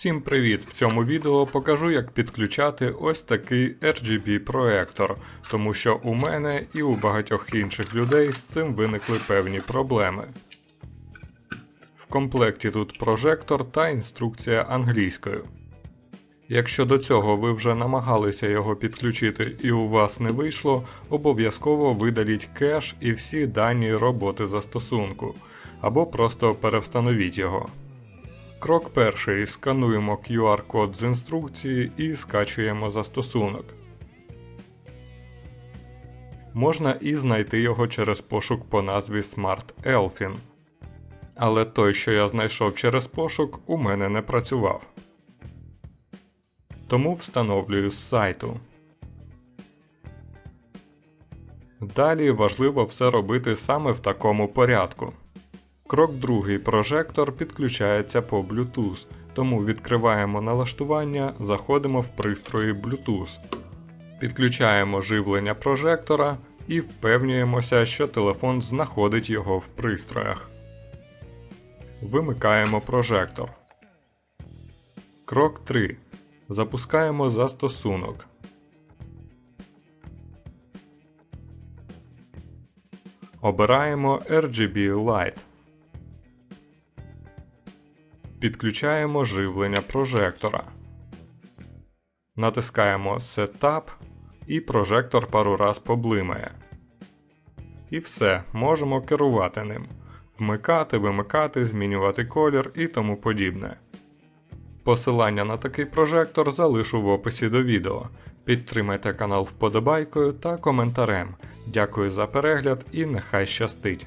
Всім привіт! В цьому відео покажу, як підключати ось такий RGB проектор, тому що у мене і у багатьох інших людей з цим виникли певні проблеми. В комплекті тут прожектор та інструкція англійською. Якщо до цього ви вже намагалися його підключити і у вас не вийшло, обов'язково видаліть кеш і всі дані роботи застосунку, або просто перевстановіть його. Крок перший. Скануємо QR-код з інструкції і скачуємо застосунок. Можна і знайти його через пошук по назві Smart Elfin. Але той, що я знайшов через пошук, у мене не працював. Тому встановлюю з сайту. Далі важливо все робити саме в такому порядку. Крок другий прожектор підключається по Bluetooth, тому відкриваємо налаштування, заходимо в пристрої Bluetooth. Підключаємо живлення прожектора і впевнюємося, що телефон знаходить його в пристроях. Вимикаємо прожектор. Крок 3. Запускаємо застосунок. Обираємо RGB Lite. Підключаємо живлення прожектора. Натискаємо Setup і прожектор пару раз поблимає. І все, можемо керувати ним. Вмикати, вимикати, змінювати колір і тому подібне. Посилання на такий прожектор залишу в описі до відео. Підтримайте канал вподобайкою та коментарем. Дякую за перегляд і нехай щастить!